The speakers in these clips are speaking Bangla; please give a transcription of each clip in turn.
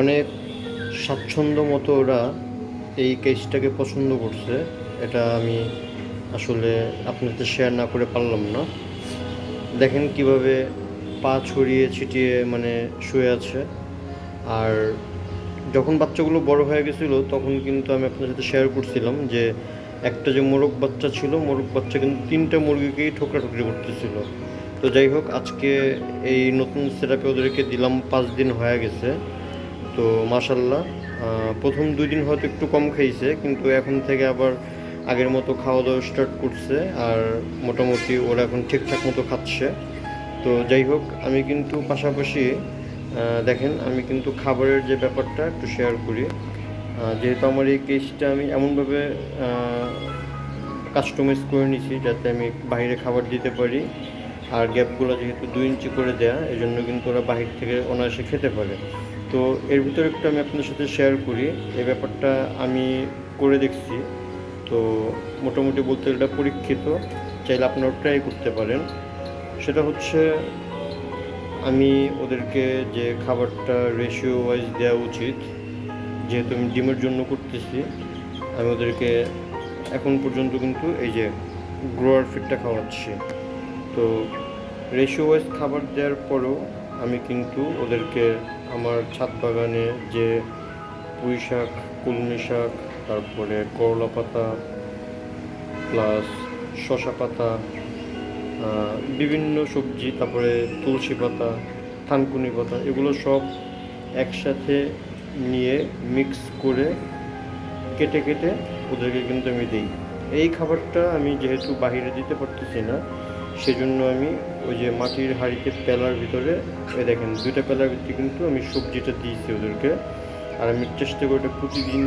অনেক স্বাচ্ছন্দ্য মতো ওরা এই কেসটাকে পছন্দ করছে। এটা আমি আসলে আপনাদের শেয়ার না করে পারলাম না। দেখেন কীভাবে পা ছড়িয়ে ছিটিয়ে মানে শুয়ে আছে। আর যখন বাচ্চাগুলো বড় হয়ে গেছিল, তখন কিন্তু আমি আপনার সাথে শেয়ার করছিলাম যে একটা যে মোরগ বাচ্চা ছিল, মোরগ বাচ্চা কিন্তু তিনটা মুরগিকেই ঠোকরাঠুকরি করতেছিল। তো যাই হোক, আজকে এই নতুন সেটাপে ওদেরকে দিলাম, পাঁচ দিন হয়ে গেছে। তো মাশাল্লাহ প্রথম দুই দিন হয়তো একটু কম খাইছে কিন্তু এখন থেকে আবার আগের মতো খাওয়া দাওয়া স্টার্ট করছে আর মোটামুটি ওরা এখন ঠিকঠাক মতো খাচ্ছে। তো যাই হোক, আমি কিন্তু পাশাপাশি দেখেন আমি কিন্তু খাবারের যে ব্যাপারটা একটু শেয়ার করি। যেহেতু আমার এই কেসটা আমি এমনভাবে কাস্টমাইজ করে নিছি যাতে আমি বাইরে খাবার দিতে পারি আর গ্যাপগুলো যেহেতু দুই ইঞ্চি করে দেয়া এই জন্য কিন্তু ওরা বাহির থেকে অনায়াসে খেতে পারে। তো এর ভিতরে একটু আমি আপনাদের সাথে শেয়ার করি। এই ব্যাপারটা আমি করে দেখছি। তো মোটামুটি বলতে এটা পরীক্ষিত। চাইলে আপনারা ট্রাই করতে পারেন। সেটা হচ্ছে, আমি ওদেরকে যে খাবারটা রেশিও ওয়াইজ দেওয়া উচিত, যেহেতু আমি ডিমের জন্য করতেছি, আমি ওদেরকে এখন পর্যন্ত কিন্তু এই যে গ্রোয়ার ফিডটা খাওয়াচ্ছি। তো রেশিও ওয়াইজ খাবার দেওয়ার পরেও আমি কিন্তু ওদেরকে আমার ছাদ বাগানে যে পুঁই শাক, কলমি শাক, তারপরে করলা পাতা প্লাস শশা পাতা বিভিন্ন সবজি, তারপরে তুলসী পাতা, থানকুনি পাতা, এগুলো সব একসাথে নিয়ে মিক্স করে কেটে কেটে ওদেরকে কিন্তু আমি দিই। এই খাবারটা আমি যেহেতু বাইরে দিতে পারতেছি না সেজন্য আমি ওই যে মাটির হাঁড়িতে পেলার ভিতরে ওই দেখেন, দুইটা পেলার ভিতরে কিন্তু আমি সবজিটা দিয়েছি ওদেরকে। আর আমি চেষ্টা করি ওটা প্রতিদিন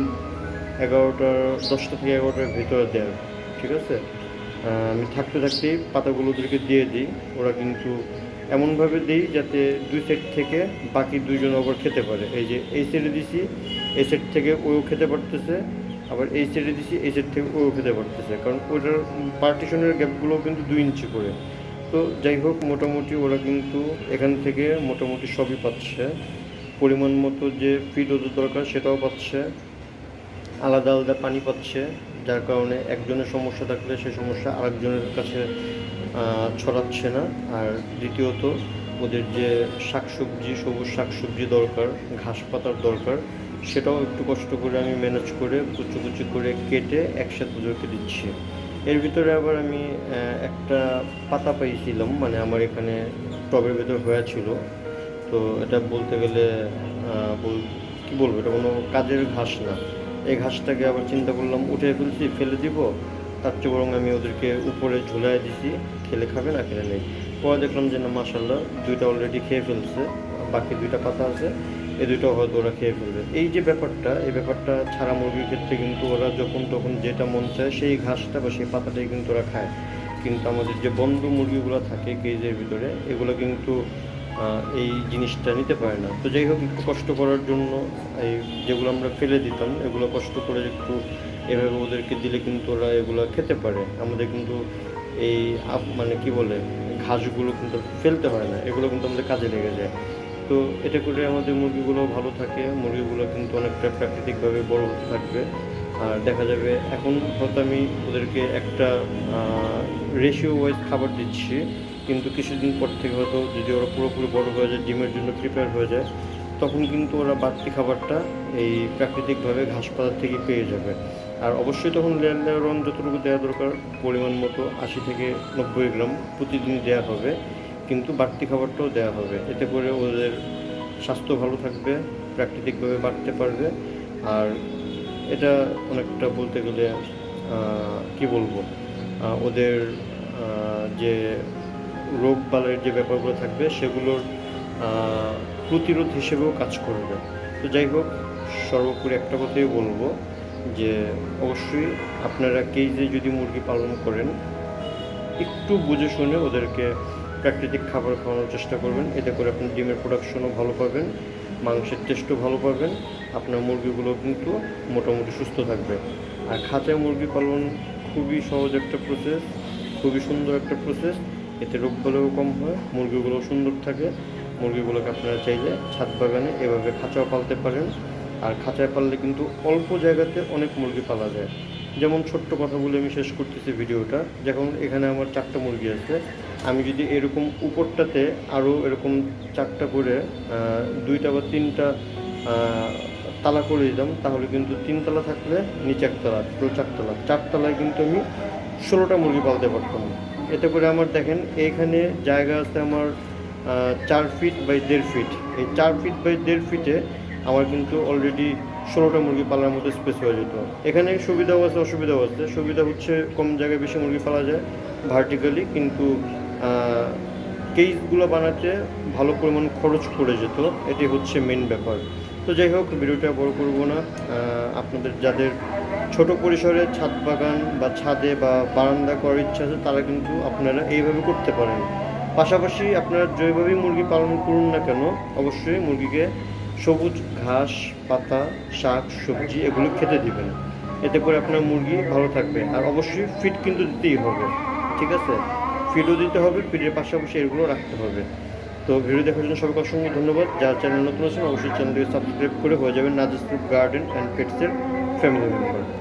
এগারোটা, দশটা থেকে এগারোটার ভিতরে দেওয়ার, ঠিক আছে? আমি থাকতে থাকতেই পাতাগুলো ওদেরকে দিয়ে দিই। ওরা কিন্তু এমনভাবে দিই যাতে দুই সেট থেকে বাকি দুইজন আবার খেতে পারে। এই যে এই সেটে দিছি, এই সেট থেকে ওও খেতে পারতেছে। আবার এই সেটে দিছি, এই সেট থেকে ওও খেতে পারতেছে কারণ ওটার পার্টিশনের গ্যাপগুলো কিন্তু দুই ইঞ্চি করে। তো যাই হোক, মোটামুটি ওরা কিন্তু এখান থেকে মোটামুটি সবই পাচ্ছে। পরিমাণ মতো যে ফিড ওদের দরকার সেটাও পাচ্ছে। আলাদা আলাদা পানি পাচ্ছে, যার কারণে একজনের সমস্যা থাকলে সে সমস্যা আরেকজনের কাছে ছড়াচ্ছে না। আর দ্বিতীয়ত, ওদের যে শাকসবজি, সবুজ শাকসবজি দরকার, ঘাস পাতার দরকার সেটাও একটু কষ্ট করে আমি ম্যানেজ করে কুচু কুচু করে কেটে একসাথে ওদেরকে দিচ্ছি। এর ভিতরে আবার আমি একটা পাতা পাইছিলাম মানে আমার এখানে টবের ভেতর হয়েছিল। তো এটা বলতে গেলে কি বলব, এটা কোনো কাজের ঘাস না। এই ঘাসটাকে আবার চিন্তা করলাম উঠে ফেলছি, ফেলে দিব। তার চেয়ে বরং আমি ওদেরকে উপরে ঝুলাই দিছি, খেলে খাবে না, খেলে নেই। পরে দেখলাম যে না মাসাল্লাহ দুইটা অলরেডি খেয়ে ফেলছে, বাকি দুইটা পাতা আছে। এই দুইটাও হয়তো ওরা খেয়ে ফেলবে। এই যে ব্যাপারটা, এই ব্যাপারটা ছাড়া মুরগির ক্ষেত্রে কিন্তু ওরা যখন তখন যেটা মন চায় সেই ঘাসটা বা সেই পাতাটাই কিন্তু ওরা খায়। কিন্তু আমাদের যে বন্ধ মুরগিগুলো থাকে কেজের ভিতরে, এগুলো কিন্তু এই জিনিসটা নিতে পারে না। তো যাই হোক, একটু কষ্ট করার জন্য এই যেগুলো আমরা ফেলে দিতাম, এগুলো কষ্ট করে একটু এভাবে ওদেরকে দিলে কিন্তু ওরা এগুলো খেতে পারে। আমাদের কিন্তু এই মানে কি বলে, ঘাসগুলো কিন্তু ফেলতে হয় না। এগুলো কিন্তু আমাদের কাজে লেগে যায়। তো এটা করে আমাদের মুরগিগুলো ভালো থাকে। মুরগিগুলো কিন্তু অনেকটা প্রাকৃতিকভাবে বড় হতে থাকবে। আর দেখা যাবে এখন হয়তো আমি ওদেরকে একটা রেশিও ওয়াইজ খাবার দিচ্ছি। কিন্তু কিছুদিন পর থেকে হয়তো যদি ওরা পুরোপুরি বড় হয়ে যায়, ডিমের জন্য প্রিপেয়ার হয়ে যায়, তখন কিন্তু ওরা বাড়তি খাবারটা এই প্রাকৃতিকভাবে ঘাস পাতার থেকে পেয়ে যাবে। আর অবশ্যই তখন লেয়ার লেয়ার রন যতটুকু দেওয়া দরকার, পরিমাণ মতো আশি থেকে নব্বই গ্রাম প্রতিদিন দেওয়া হবে। কিন্তু বাড়তি খাবারটাও দেওয়া হবে। এতে করে ওদের স্বাস্থ্য ভালো থাকবে, প্রাকৃতিকভাবে বাড়তে পারবে। আর এটা অনেকটা বলতে গেলে কি বলব? ওদের যে রোগ বালাইয়ের যে ব্যাপারগুলো থাকবে, সেগুলোর প্রতিরোধ হিসেবেও কাজ করবে। তো যাই হোক, সর্বোপরি একটা কথাই বলব যে, অবশ্যই আপনারা কেজে যদি মুরগি পালন করেন, একটু বুঝে শুনে ওদেরকে প্রাকৃতিক খাবার খাওয়ানোর চেষ্টা করবেন। এতে করে আপনি ডিমের প্রোডাকশনও ভালো পাবেন, মাংসের টেস্টও ভালো পাবেন। আপনার মুরগিগুলো কিন্তু মোটামুটি সুস্থ থাকবে। আর খাঁচায় মুরগি পালন খুবই সহজ একটা প্রসেস খুবই সুন্দর একটা প্রসেস এতে রোগ বালাইও কম হয় মুরগিগুলো সুন্দর থাকে। মুরগিগুলোকে আপনারা চাইলে ছাদ বাগানে এভাবে খাঁচাও পালতে পারেন। আর খাঁচায় পাললে কিন্তু অল্প জায়গাতে অনেক মুরগি পালা যায়। যেমন ছোট্ট কথা বলে আমি শেষ করতেছি ভিডিওটা। যখন এখানে আমার চারটা মুরগি আছে। আমি যদি এরকম উপরটাতে আরও এরকম চারটা করে দুইটা বা তিনটা তালা করে দিতাম, তাহলে কিন্তু তিনতলা থাকলে নিচে একতলা পুরো চারতলা চারতলায় কিন্তু আমি ষোলোটা মুরগি পালতে পারতাম। এতে করে আমার দেখেন, এইখানে জায়গা আছে আমার চার ফিট বাই দেড় ফিট। এই চার ফিট বাই দেড় ফিটে আমার কিন্তু অলরেডি ষোলোটা মুরগি পালার মতো স্পেস হয়ে যেত। এখানে সুবিধাও আছে, অসুবিধাও আছে। সুবিধা হচ্ছে কম জায়গায় বেশি মুরগি পালা যায় ভার্টিক্যালি কিন্তু কেসগুলো বানাতে ভালো পরিমাণ খরচ পড়ে যেত। এটি হচ্ছে মেন ব্যাপার। তো যাই হোক, ভিডিওটা বড় করব না। আপনাদের যাদের ছোট পরিসরে ছাদ বাগান বা ছাদে বা বারান্দা করার ইচ্ছা আছে, তারা কিন্তু আপনারা এইভাবে করতে পারেন। পাশাপাশি আপনারা যেভাবেই মুরগি পালন করুন না কেন, অবশ্যই মুরগিকে সবুজ ঘাস, পাতা, শাক, সবজি এগুলো খেতে দিবেন। এতে করে আপনার মুরগি ভালো থাকবে। আর অবশ্যই ফিট কিন্তু দিতেই হবে। ঠিক আছে? ফিডও দিতে হবে ফিডের পাশাপাশি এগুলো রাখতে হবে। তো ভিডিও দেখার জন্য সবাইকে অসংখ্য ধন্যবাদ। যার চ্যানেল নতুন আছেন, অবশ্যই চ্যানেলটিকে সাবস্ক্রাইব করে হয়ে যাবেন নাজিস গার্ডেন অ্যান্ড পেটসের ফ্যামিলি মেম্বার